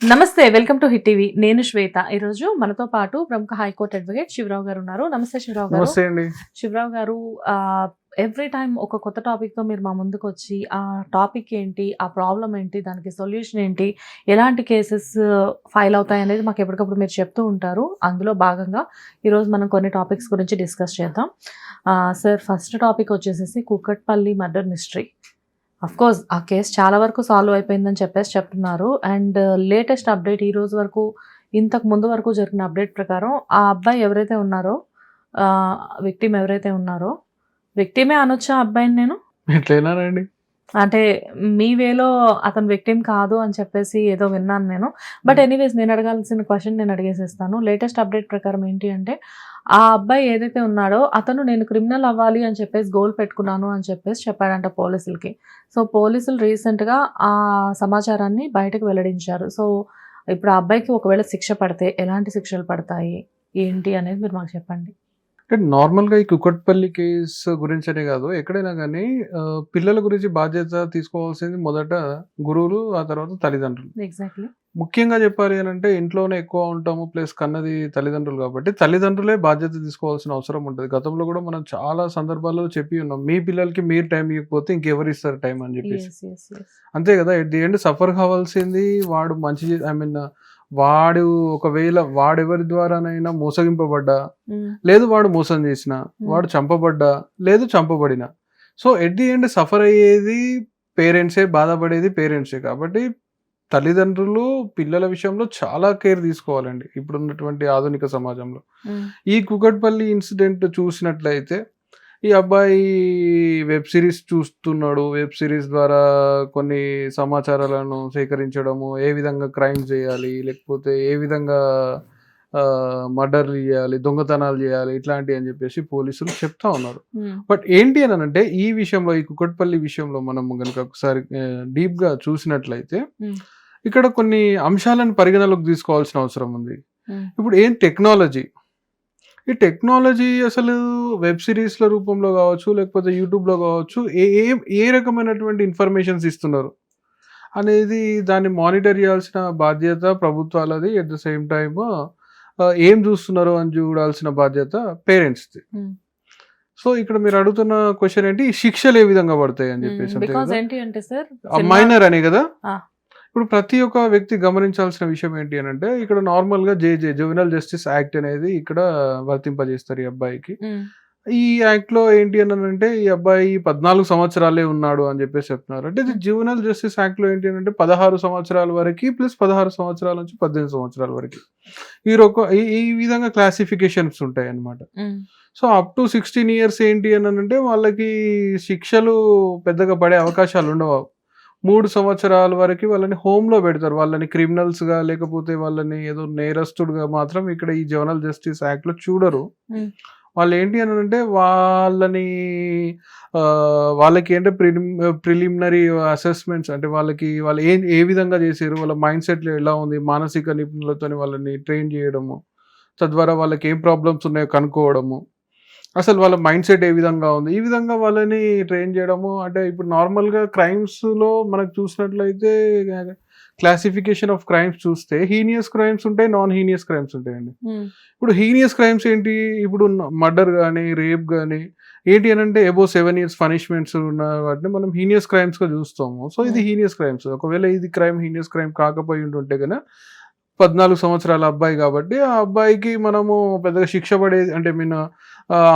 నమస్తే welcome to hit TV. నేను శ్వేత. ఈరోజు మనతో పాటు ప్రముఖ హైకోర్టు అడ్వకేట్ శివరావు గారు ఉన్నారు. నమస్తే శివరావు గారు. శివరావు గారు ఎవ్రీ టైం ఒక కొత్త టాపిక్తో మీరు మా ముందుకు వచ్చి ఆ టాపిక్ ఏంటి ఆ ప్రాబ్లం ఏంటి దానికి సొల్యూషన్ ఏంటి ఎలాంటి కేసెస్ ఫైల్ అవుతాయి అనేది మాకు ఎప్పటికప్పుడు మీరు చెప్తూ ఉంటారు. అందులో భాగంగా ఈరోజు మనం కొన్ని టాపిక్స్ గురించి డిస్కస్ చేద్దాం. సార్ ఫస్ట్ టాపిక్ వచ్చేసేసి కుక్కట్పల్లి మర్డర్ మిస్టరీ కోర్స్ ఆ కేసు చాలా వరకు సాల్వ్ అయిపోయిందని చెప్పేసి చెప్తున్నారు. అండ్ లేటెస్ట్ అప్డేట్ ఈ రోజు వరకు ఇంతకు ముందు వరకు జరిగిన అప్డేట్ ప్రకారం ఆ అబ్బాయి ఎవరైతే ఉన్నారో విక్టిమ్ ఎవరైతే ఉన్నారో విక్టిమే అనొచ్చా ఆ అబ్బాయిని నేను? ఎట్లయినారండి అంటే మీ వేలో అతను విక్టిమ్ కాదు అని చెప్పేసి ఏదో విన్నాను నేను. But Hmm. ఎనీవేస్ నేను అడగాల్సిన క్వశ్చన్ నేను అడిగేసేస్తాను. లేటెస్ట్ అప్డేట్ ప్రకారం ఏంటి అంటే ఆ అబ్బాయి ఏదైతే ఉన్నాడో అతను నేను క్రిమినల్ అవ్వాలి అని చెప్పేసి గోల్ పెట్టుకున్నాను అని చెప్పేసి చెప్పాడంట పోలీసులకి. సో పోలీసులు రీసెంట్గా ఆ సమాచారాన్ని బయటకు వెల్లడించారు. సో ఇప్పుడు ఆ అబ్బాయికి ఒకవేళ శిక్ష పడితే ఎలాంటి శిక్షలు పడతాయి? ఏంటి అనేది మీరు మాకు చెప్పండి. అంటే నార్మల్గా ఈ కుక్కట్పల్లి కేసు గురించి అనే కాదు. ఎక్కడైనా కానీ పిల్లల గురించి బాధ్యత తీసుకోవాల్సింది మొదట గురువులు ఆ తర్వాత తల్లిదండ్రులు. ఎగ్జాక్ట్లీ. ముఖ్యంగా చెప్పాలి అని అంటే ఇంట్లోనే ఎక్కువ ఉంటాము ప్లస్ కన్నది తల్లిదండ్రులు కాబట్టి తల్లిదండ్రులే బాధ్యత తీసుకోవాల్సిన అవసరం ఉంటుంది. గతంలో కూడా మనం చాలా సందర్భాల్లో చెప్పి ఉన్నాం మీ పిల్లలకి మీరు టైం ఇవ్వకపోతే ఇంకెవరు ఇస్తారు టైం? అని చెప్పేసి. అంతే కదా ఎట్ ది ఎండ్ సఫర్ కావాల్సింది వాడు మంచి ఐ మీన్ వాడు ఒకవేళ వాడెవరి ద్వారానైనా మోసగింపబడ్డా లేదు వాడు మోసం చేసిన వాడు చంపబడ్డా లేదు చంపబడిన. So at the end suffer అయ్యేది పేరెంట్సే బాధపడేది పేరెంట్సే కాబట్టి తల్లిదండ్రులు పిల్లల విషయంలో చాలా కేర్ తీసుకోవాలండి ఇప్పుడున్నటువంటి ఆధునిక సమాజంలో. ఈ కుకట్పల్లి ఇన్సిడెంట్ చూసినట్లయితే ఈ అబ్బాయి వెబ్ సిరీస్ చూస్తున్నాడు. వెబ్ సిరీస్ ద్వారా కొన్ని సమాచారాలను సేకరించడము ఏ విధంగా క్రైమ్ చేయాలి లేకపోతే ఏ విధంగా మర్డర్లు చేయాలి దొంగతనాలు చేయాలి ఇట్లాంటివి అని చెప్పేసి పోలీసులు చెప్తా ఉన్నారు. బట్ ఏంటి అని అంటే ఈ విషయంలో ఈ కుకట్పల్లి విషయంలో మనం కనుక ఒకసారి డీప్గా చూసినట్లయితే Hmm. ఇక్కడ కొన్ని అంశాలను పరిగణలోకి తీసుకోవాల్సిన అవసరం ఉంది. ఇప్పుడు ఏం టెక్నాలజీ? ఈ టెక్నాలజీ అసలు వెబ్ సిరీస్ల రూపంలో కావచ్చు లేకపోతే యూట్యూబ్లో కావచ్చు ఏ ఏ ఏ రకమైనటువంటి ఇన్ఫర్మేషన్స్ ఇస్తున్నారు? అనేది దాన్ని మానిటర్ చేయాల్సిన బాధ్యత ప్రభుత్వాలది. ఎట్ ద సేమ్ టైమ్ ఏం చూస్తున్నారు అని చూడాల్సిన బాధ్యత పేరెంట్స్ది. Hmm. సో ఇక్కడ మీరు అడుగుతున్న క్వశ్చన్ ఏంటి? శిక్షలు ఏ విధంగా పడతాయి అని చెప్పేసి సార్ ఆ మైనర్ అనే కదా. ఇప్పుడు ప్రతి ఒక్క వ్యక్తి గమనించాల్సిన విషయం ఏంటి అని అంటే ఇక్కడ నార్మల్గా జేజే జువెనల్ జస్టిస్ యాక్ట్ అనేది ఇక్కడ వర్తింపజేస్తారు ఈ అబ్బాయికి. ఈ యాక్ట్లో ఏంటి అని అంటే ఈ అబ్బాయి పద్నాలుగు సంవత్సరాలే ఉన్నాడు అని చెప్పేసి చెప్తున్నారు. అంటే ఇది జువెనల్ జస్టిస్ యాక్ట్లో ఏంటి అని అంటే పదహారు సంవత్సరాల వరకు ప్లస్ పదహారు సంవత్సరాల నుంచి పద్దెనిమిది సంవత్సరాల వరకు. ఈ రొక ఈ విధంగా క్లాసిఫికేషన్స్ ఉంటాయి అన్నమాట so up to sixteen years ఏంటి అని అంటే వాళ్ళకి శిక్షలు పెద్దగా పడే అవకాశాలు ఉండవు. మూడు సంవత్సరాల వరకు వాళ్ళని home లో పెడతారు వాళ్ళని criminals గా లేకపోతే వాళ్ళని ఏదో నేరస్తుడుగా మాత్రం ఇక్కడ ఈ జవనల్ జస్టిస్ యాక్ట్లో చూడరు Hmm. వాళ్ళు ఏంటి అని అంటే వాళ్ళని వాళ్ళకి ఏంటంటే ప్రిలిమినరీ అసెస్మెంట్స్ అంటే వాళ్ళకి వాళ్ళు ఏ ఏ విధంగా చేశారు వాళ్ళ మైండ్ సెట్ ఎలా ఉంది మానసిక నిపుణులతో వాళ్ళని ట్రైన్ చేయడము తద్వారా వాళ్ళకి ఏం ప్రాబ్లమ్స్ ఉన్నాయో కనుక్కోవడము అసలు వాళ్ళ మైండ్ సెట్ ఏ విధంగా ఉంది? ఈ విధంగా వాళ్ళని ట్రైన్ చేయడము అంటే ఇప్పుడు నార్మల్గా క్రైమ్స్లో మనకు చూసినట్లయితే క్లాసిఫికేషన్ ఆఫ్ క్రైమ్స్ చూస్తే హీనియస్ క్రైమ్స్ ఉంటాయి నాన్ హీనియస్ క్రైమ్స్ ఉంటాయండి. ఇప్పుడు హీనియస్ క్రైమ్స్ ఏంటి? ఇప్పుడు మర్డర్ కానీ రేప్ కానీ ఏంటి అని అంటే ఎబో సెవెన్ ఇయర్స్ పనిష్మెంట్స్ ఉన్న వాటిని మనం హీనియస్ క్రైమ్స్గా చూస్తాము. సో ఇది. Heinous crimes. ఒకవేళ ఇది క్రైమ్ హీనియస్ క్రైమ్ కాకపోయి ఉంటుంటే కనుక పద్నాలుగు సంవత్సరాల అబ్బాయి కాబట్టి ఆ అబ్బాయికి మనము పెద్దగా శిక్ష పడేది అంటే మీన్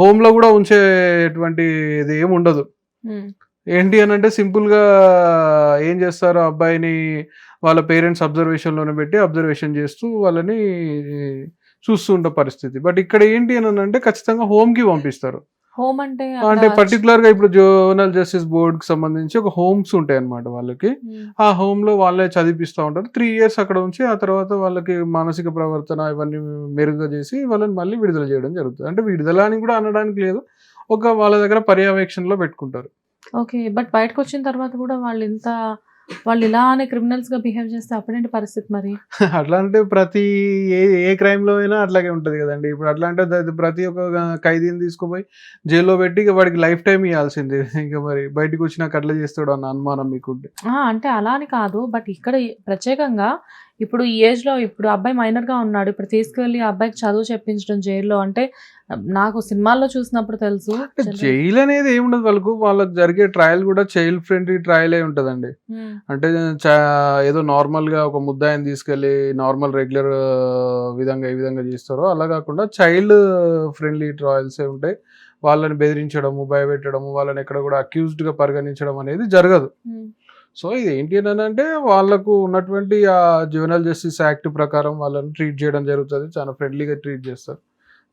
హోమ్లో కూడా ఉంచేటువంటి ఇది ఏమి ఉండదు. ఏంటి అని అంటే సింపుల్గా ఏం చేస్తారు? ఆ అబ్బాయిని వాళ్ళ పేరెంట్స్ అబ్జర్వేషన్లోనే పెట్టి అబ్జర్వేషన్ చేస్తూ వాళ్ళని చూస్తుండే పరిస్థితి. బట్ ఇక్కడ ఏంటి అని అంటే ఖచ్చితంగా హోమ్కి పంపిస్తారు. హోమ్ అంటే అంటే పర్టికులర్గా ఇప్పుడు జోనల్ జస్టిస్ బోర్డ్కి సంబంధించి ఒక హోమ్స్ ఉంటాయి అన్నమాట వాళ్ళకి ఆ హోమ్లో వాళ్ళే చదివిపిస్తూ ఉంటారు. త్రీ ఇయర్స్ అక్కడ ఉంచి ఆ తర్వాత వాళ్ళకి మానసిక ప్రవర్తన ఇవన్నీ మెరుగ్గా చేసి వాళ్ళని మళ్ళీ విడుదల చేయడం జరుగుతుంది. అంటే విడుదల అని కూడా అనడానికి లేదు. ఒక వాళ్ళ దగ్గర పర్యవేక్షణలో పెట్టుకుంటారు. ఓకే బట్ బయటకు వచ్చిన తర్వాత కూడా వాళ్ళు ఇంత వాళ్ళు ఇలానే క్రిమినల్స్గా బిహేవ్ చేస్తే అప్పుడేంటి పరిస్థితి మరి? అట్లా అంటే ప్రతి ఏ ఏ crime లో అయినా అట్లాగే ఉంటది కదండి. ఇప్పుడు అట్లా అంటే ప్రతి ఒక్క ఖైదీని తీసుకుపోయి జైల్లో పెట్టి ఇక వాడికి లైఫ్ టైం ఇవ్వాల్సిందే ఇంకా మరి బయటకు వచ్చినాక అట్లా చేస్తాడు అన్న అనుమానం మీకుంటే. ఆ, అంటే అలా అని కాదు. బట్ ఇక్కడ ప్రత్యేకంగా ఇప్పుడు ఈ ఏజ్లో ఇప్పుడు అబ్బాయి మైనర్గా ఉన్నాడు. ఇప్పుడు తీసుకెళ్ళి ఆ అబ్బాయికి చదువు చెప్పించడం జైల్లో అంటే నాకు సినిమాల్లో చూసినప్పుడు తెలుసు. జైలు అనేది ఏముండదు వాళ్ళకు. వాళ్ళకి జరిగే ట్రయల్ కూడా చైల్డ్ ఫ్రెండ్లీ ట్రయల్ అయి ఉంటదండి. అంటే ఏదో నార్మల్గా ఒక ముద్దాయిని తీసుకెళ్ళి నార్మల్ రెగ్యులర్ విధంగా ఏ విధంగా చేస్తారో అలా కాకుండా చైల్డ్ ఫ్రెండ్లీ ట్రయల్స్ ఉంటాయి. వాళ్ళని బెదిరించడము భయపెట్టడము వాళ్ళని ఎక్కడ కూడా అక్యూజ్డ్గా పరిగణించడం అనేది జరగదు. సో ఇది ఏంటి అని అంటే వాళ్ళకు ఉన్నటువంటి ఆ జువెనల్ జస్టిస్ యాక్ట్ ప్రకారం వాళ్ళని ట్రీట్ చేయడం జరుగుతుంది. చాలా ఫ్రెండ్లీగా ట్రీట్ చేస్తారు.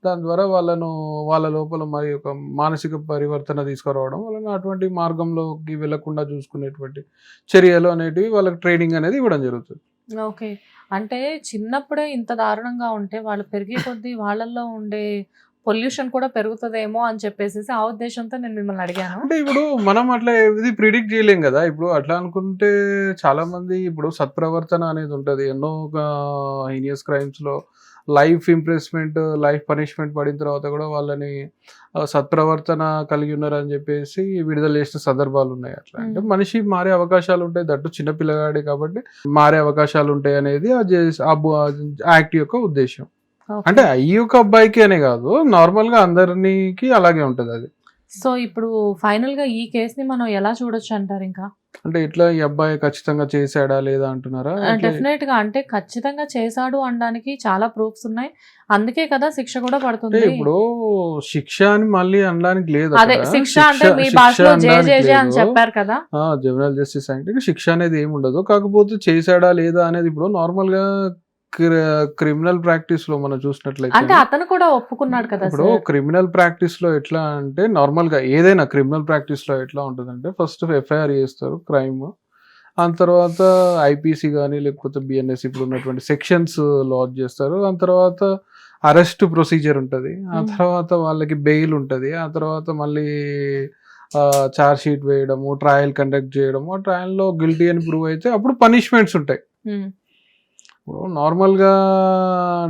దాని ద్వారా వాళ్ళను వాళ్ళ లోపల మరి ఒక మానసిక పరివర్తన తీసుకురావడం వాళ్ళని అటువంటి మార్గంలోకి వెళ్ళకుండా చూసుకునేటువంటి చర్యలు అనేటివి వాళ్ళకి ట్రైనింగ్ అనేది ఇవ్వడం జరుగుతుంది. ఓకే. అంటే చిన్నప్పుడే ఇంత దారుణంగా ఉంటే వాళ్ళు పెరిగే కొద్దీ వాళ్ళల్లో ఉండే పొల్యూషన్ కూడా పెరుగుతుందేమో అని చెప్పేసి ఆ ఉద్దేశంతో నేను మిమ్మల్ని అడిగాను. అంటే ఇప్పుడు మనం అట్లా ఇది ప్రిడిక్ట్ చేయలేం కదా. ఇప్పుడు అట్లా అనుకుంటే చాలా మంది ఇప్పుడు సత్ప్రవర్తన అనేది ఉంటది. ఎన్నో హీనియస్ క్రైమ్స్లో లైఫ్ ఇంప్రెస్మెంట్ లైఫ్ పనిష్మెంట్ పడిన తర్వాత కూడా వాళ్ళని సత్ప్రవర్తన కలిగి ఉన్నారని చెప్పేసి విడుదల చేసిన సందర్భాలు ఉన్నాయి అట్లా. అంటే. మనిషి మారే అవకాశాలు ఉంటాయి. దట్టు చిన్న పిల్లగాడే కాబట్టి మారే అవకాశాలు ఉంటాయి అనేది ఆ యాక్ట్ యొక్క ఉద్దేశం. అంటే ఈ యొక్క అబ్బాయికి అనే కాదు నార్మల్గా అందరికి అలాగే ఉంటది అది. సో ఇప్పుడు ఫైనల్గా ఈ కేసుని మనం ఎలా చూడొచ్చు అంటారు ఇంకా? అంటే ఇట్లా ఈ అబ్బాయి ఖచ్చితంగా చేశాడా లేదా అంటున్నారా? డెఫినెట్గా అంటే ఖచ్చితంగా చేశాడు అనడానికి చాలా ప్రూఫ్స్ ఉన్నాయి. అందుకే కదా శిక్ష కూడా అంటే పడుతుంది ఇప్పుడు శిక్ష అని మళ్ళీ అనడానికి లేదు అదే. శిక్ష అంటే మీ భాషలో జే అనడానికి జే జే అని. చెప్పారు కదా. జనరల్ జస్టిస్ యాక్ట్ శిక్ష అనేది ఏమి ఉండదు కాకపోతే చేశాడా లేదా అనేది ఇప్పుడు నార్మల్గా క్రిమినల్ ప్రాక్టీస్లో మనం చూసినట్లయితే అంటే అతను కూడా ఒప్పుకున్నాడు కదా ఇప్పుడు క్రిమినల్ ప్రాక్టీస్లో ఎట్లా అంటే నార్మల్గా ఏదైనా క్రిమినల్ ప్రాక్టీస్లో ఎట్లా ఉంటుందంటే ఫస్ట్ ఎఫ్ఐఆర్ చేస్తారు క్రైమ్ ఆ తర్వాత ఐపీసీ కానీ లేకపోతే బిఎన్ఎస్ ఇప్పుడు ఉన్నటువంటి సెక్షన్స్ లాంచ్ చేస్తారు. ఆ తర్వాత అరెస్ట్ ప్రొసీజర్ ఉంటుంది. ఆ Hmm. తర్వాత వాళ్ళకి బెయిల్ ఉంటుంది. ఆ తర్వాత మళ్ళీ చార్జ్ షీట్ వేయడము ట్రయల్ కండక్ట్ చేయడము. ఆ ట్రయల్లో గిల్టీ అని ప్రూవ్ అయితే అప్పుడు పనిష్మెంట్స్ ఉంటాయి. ఉమ్, ఇప్పుడు నార్మల్గా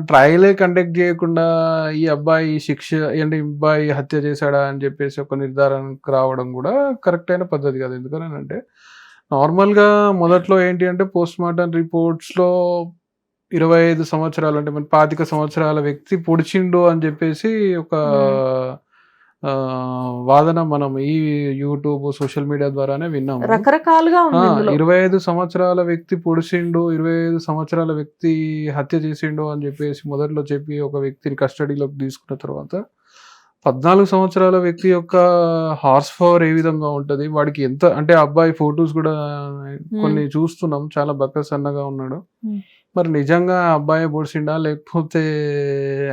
ట్రయలే కండక్ట్ చేయకుండా ఈ అబ్బాయి శిక్ష అంటే అబ్బాయి హత్య చేశాడా అని చెప్పేసి ఒక నిర్ధారణకు రావడం కూడా కరెక్ట్ అయిన పద్ధతి కాదు. ఎందుకని అంటే నార్మల్గా మొదట్లో ఏంటి అంటే పోస్ట్ మార్టం రిపోర్ట్స్లో ఇరవై ఐదు సంవత్సరాలు అంటే మన పాతిక సంవత్సరాల వ్యక్తి పొడిచిండు అని చెప్పేసి ఒక వాదన మనం ఈ యూట్యూబ్ సోషల్ మీడియా ద్వారానే విన్నాము రకరకాలుగా ఇరవై ఐదు సంవత్సరాల వ్యక్తి పొడిచిండు ఇరవై ఐదు సంవత్సరాల వ్యక్తి హత్య చేసిండు అని చెప్పేసి మొదట్లో చెప్పి ఒక వ్యక్తిని కస్టడీలోకి తీసుకున్న తర్వాత పద్నాలుగు సంవత్సరాల వ్యక్తి యొక్క హార్స్ పవర్ ఏ విధంగా ఉంటది? వాడికి ఎంత అంటే అబ్బాయి ఫొటోస్ కూడా కొన్ని చూస్తున్నాం చాలా బక్క సన్నగా ఉన్నాడు. మరి నిజంగా అబ్బాయి పొడిచిండా లేకపోతే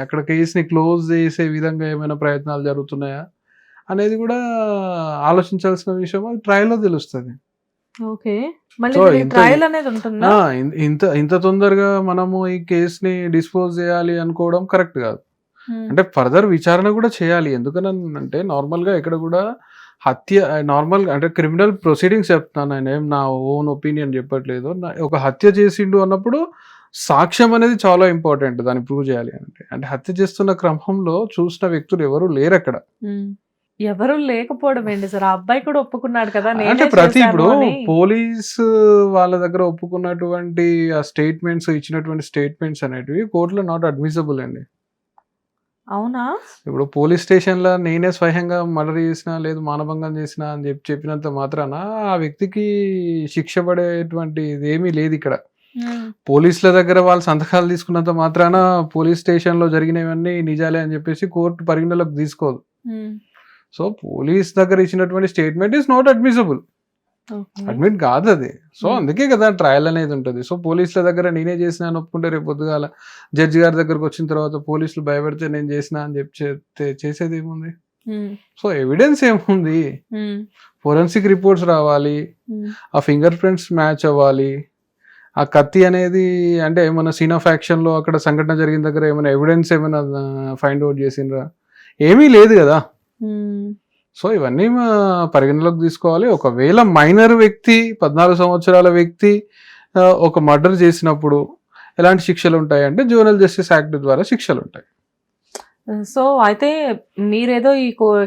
అక్కడ కేసుని క్లోజ్ చేసే విధంగా ఏమైనా ప్రయత్నాలు జరుగుతున్నాయా? అనేది కూడా ఆలోచించాల్సిన విషయం. అది ట్రయల్లో తెలుస్తుంది. ఇంత- ఇంత తొందరగా మనము ఈ కేసుని డిస్పోజ్ చేయాలి అనుకోవడం కరెక్ట్ కాదు. అంటే ఫర్దర్ విచారణ కూడా చేయాలి. ఎందుకని అంటే నార్మల్గా ఇక్కడ కూడా హత్య నార్మల్ అంటే క్రిమినల్ ప్రొసీడింగ్స్ చెప్తున్నాను నేను. ఏం నా ఓన్ ఒపీనియన్ చెప్పట్లేదు. ఒక హత్య చేసిండు అన్నప్పుడు సాక్ష్యం అనేది చాలా ఇంపార్టెంట్ దాన్ని ప్రూవ్ చేయాలి అంటే. అంటే హత్య చేస్తున్న క్రమంలో చూసిన వ్యక్తులు ఎవరు లేరు అక్కడ. ఎవరు లేకపోవడం ఏంటి సార్? ఆ అబ్బాయి కూడా ఒప్పుకున్నాడు కదా అంటే ప్రతి ఇప్పుడు. పోలీస్ వాళ్ళ దగ్గర ఒప్పుకున్నటువంటి ఆ స్టేట్మెంట్స్ ఇచ్చినటువంటి స్టేట్మెంట్స్ అనేటివి కోర్టులో నాట్ అడ్మిసబుల్ అండి. అవునా? ఇప్పుడు పోలీస్ స్టేషన్లో నేనే స్వయంగా మర్డర్ చేసిన లేదు మానభంగం చేసిన అని చెప్పి చెప్పినంత మాత్రాన ఆ వ్యక్తికి శిక్ష పడేటువంటి ఏమీ లేదు ఇక్కడ. పోలీసుల దగ్గర వాళ్ళు సంతకాలు తీసుకున్నంత మాత్రాన పోలీస్ స్టేషన్లో జరిగినవన్నీ నిజాలే అని చెప్పేసి కోర్టు పరిగణలోకి తీసుకోదు. సో పోలీస్ దగ్గర ఇచ్చినటువంటి statement is not admissible. Admit కాదు అది సో Hmm. అందుకే కదా ట్రయల్ అనేది ఉంటుంది. సో పోలీసుల దగ్గర నేనే చేసిన అని ఒప్పుకుంటే రేపు పొద్దుగాల జడ్జి గారి దగ్గరకు వచ్చిన తర్వాత పోలీసులు భయపెడితే నేను చేసిన అని చెప్పి చెప్తే చేసేది ఏముంది? ఉమ్, సో ఎవిడెన్స్ ఏముంది? ఫోరెన్సిక్ రిపోర్ట్స్ రావాలి. ఆ ఫింగర్ ప్రింట్స్ మ్యాచ్ అవ్వాలి. ఆ కత్తి అనేది అంటే ఏమైనా సీన్ ఆఫ్ యాక్షన్లో అక్కడ సంఘటన జరిగిన దగ్గర ఏమైనా ఎవిడెన్స్ ఏమైనా ఫైండ్ అవుట్ చేసిండ్రా? ఏమీ లేదు కదా. సో ఇవన్నీ మా పరిగణలోకి తీసుకోవాలి. ఒకవేళ మైనర్ వ్యక్తి పద్నాలుగు సంవత్సరాల వ్యక్తి ఒక మర్డర్ చేసినప్పుడు ఎలాంటి శిక్షలు ఉంటాయి అంటే జూనల్ జస్టిస్ యాక్ట్ ద్వారా శిక్షలు ఉంటాయి. సో అయితే మీరేదో ఈ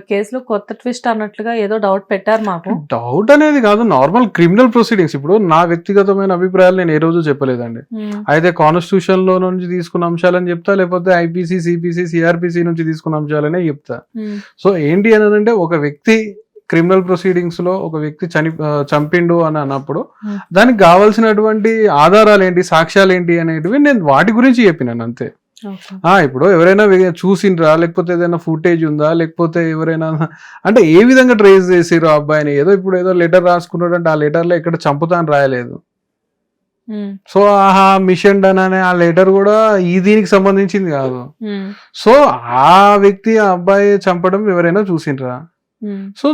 కేసులో కొత్త ట్విస్ట్ అన్నట్లుగా ఏదో డౌట్ పెట్టారు మాకు. డౌట్ అనేది కాదు నార్మల్ క్రిమినల్ ప్రొసీడింగ్స్. ఇప్పుడు నా వ్యక్తిగతమైన అభిప్రాయాలు నేను ఏ రోజు చెప్పలేదండి. ఉమ్, అయితే కాన్స్టిట్యూషన్లో నుంచి తీసుకున్న అంశాలని చెప్తా లేకపోతే ఐపీసీ సిపిసి సిఆర్పిసి నుంచి తీసుకున్న అంశాలనే చెప్తా. ఉమ్, సో ఏంటి అని అంటే ఒక వ్యక్తి క్రిమినల్ ప్రొసీడింగ్స్లో ఒక వ్యక్తి చని చంపిండు అని అన్నప్పుడు Hmm. దానికి కావాల్సినటువంటి ఆధారాలు ఏంటి సాక్ష్యాలు ఏంటి అనేటివి నేను వాటి గురించి చెప్పినాను అంతే. ఇప్పుడు ఎవరైనా చూసిండ్రా? లేకపోతే ఏదైనా ఫుటేజ్ ఉందా? లేకపోతే ఎవరైనా అంటే ఏ విధంగా ట్రేస్ ఆ అబ్బాయిని? ఏదో ఇప్పుడు ఏదో లెటర్ రాసుకున్నాడు అంటే ఆ లెటర్లో ఇక్కడ చంపుతా అని రాయలేదు సో ఆహా మిషన్ డన్ అనే ఆ లెటర్ కూడా ఈ దీనికి సంబంధించింది కాదు. సో ఆ వ్యక్తి ఆ అబ్బాయి చంపడం ఎవరైనా చూసిండ్రా? సో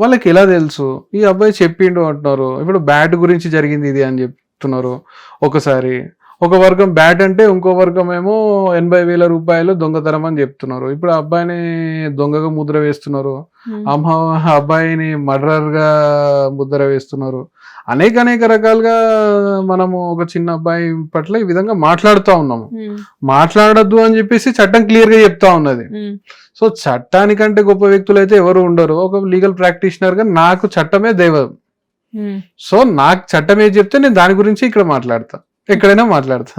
వాళ్ళకి ఎలా తెలుసు? ఈ అబ్బాయి చెప్పిండు అంటున్నారు. ఇప్పుడు బ్యాట్ గురించి జరిగింది ఇది అని చెప్తున్నారు ఒకసారి. ఒక వర్గం బ్యాట్ అంటే ఇంకో వర్గం ఏమో ఎనభై వేల రూపాయలు దొంగతనం అని చెప్తున్నారు. ఇప్పుడు ఆ అబ్బాయిని దొంగగా ముద్ర వేస్తున్నారు. అమ్మ అబ్బాయిని మర్డర్గా ముద్ర వేస్తున్నారు. అనేక అనేక రకాలుగా మనము ఒక చిన్న అబ్బాయి పట్ల ఈ విధంగా మాట్లాడుతూ ఉన్నాము. మాట్లాడద్దు అని చెప్పేసి చట్టం క్లియర్గా చెప్తా ఉన్నది. సో చట్టానికంటే గొప్ప వ్యక్తులు అయితే ఎవరు ఉండరు. ఒక లీగల్ ప్రాక్టీషనర్గా నాకు చట్టమే దైవం. సో నాకు చట్టం ఏది చెప్తే నేను దాని గురించి ఇక్కడ మాట్లాడతా. ఎక్కడైనా మాట్లాడతా.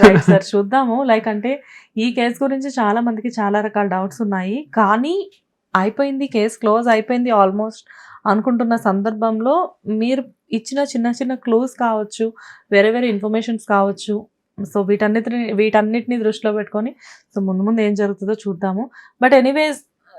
రైట్ సార్ చూద్దాము. లైక్ అంటే ఈ కేసు గురించి చాలా మందికి చాలా రకాల డౌట్స్ ఉన్నాయి. కానీ అయిపోయింది కేసు క్లోజ్ అయిపోయింది ఆల్మోస్ట్ అనుకుంటున్న సందర్భంలో మీరు ఇచ్చిన చిన్న చిన్న క్లూస్ కావచ్చు వేరే వేరే ఇన్ఫర్మేషన్స్ కావచ్చు. సో వీటన్నిటిని వీటన్నిటిని దృష్టిలో పెట్టుకొని సో ముందు ముందు ఏం జరుగుతుందో చూద్దాము. But anyways